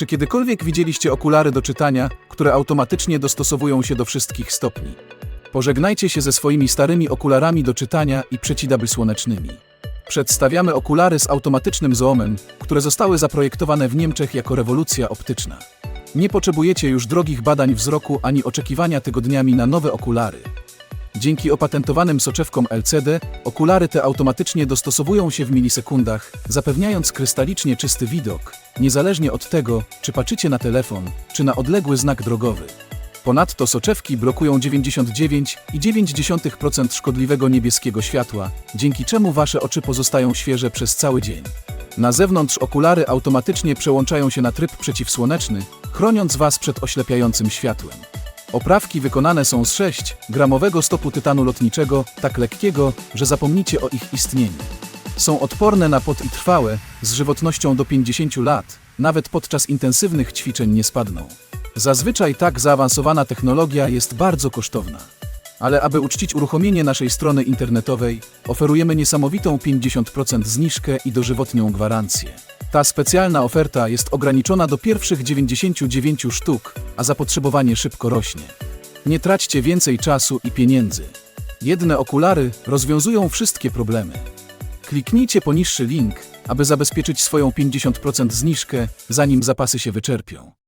Czy kiedykolwiek widzieliście okulary do czytania, które automatycznie dostosowują się do wszystkich stopni? Pożegnajcie się ze swoimi starymi okularami do czytania i przeciwdabl słonecznymi. Przedstawiamy okulary z automatycznym zoomem, które zostały zaprojektowane w Niemczech jako rewolucja optyczna. Nie potrzebujecie już drogich badań wzroku ani oczekiwania tygodniami na nowe okulary. Dzięki opatentowanym soczewkom LCD, okulary te automatycznie dostosowują się w milisekundach, zapewniając krystalicznie czysty widok, niezależnie od tego, czy patrzycie na telefon, czy na odległy znak drogowy. Ponadto soczewki blokują 99,9% szkodliwego niebieskiego światła, dzięki czemu wasze oczy pozostają świeże przez cały dzień. Na zewnątrz okulary automatycznie przełączają się na tryb przeciwsłoneczny, chroniąc was przed oślepiającym światłem. Oprawki wykonane są z 6-gramowego stopu tytanu lotniczego, tak lekkiego, że zapomnicie o ich istnieniu. Są odporne na pot i trwałe, z żywotnością do 50 lat, nawet podczas intensywnych ćwiczeń nie spadną. Zazwyczaj tak zaawansowana technologia jest bardzo kosztowna. Ale aby uczcić uruchomienie naszej strony internetowej, oferujemy niesamowitą 50% zniżkę i dożywotnią gwarancję. Ta specjalna oferta jest ograniczona do pierwszych 99 sztuk, a zapotrzebowanie szybko rośnie. Nie traćcie więcej czasu i pieniędzy. Jedne okulary rozwiązują wszystkie problemy. Kliknijcie poniższy link, aby zabezpieczyć swoją 50% zniżkę, zanim zapasy się wyczerpią.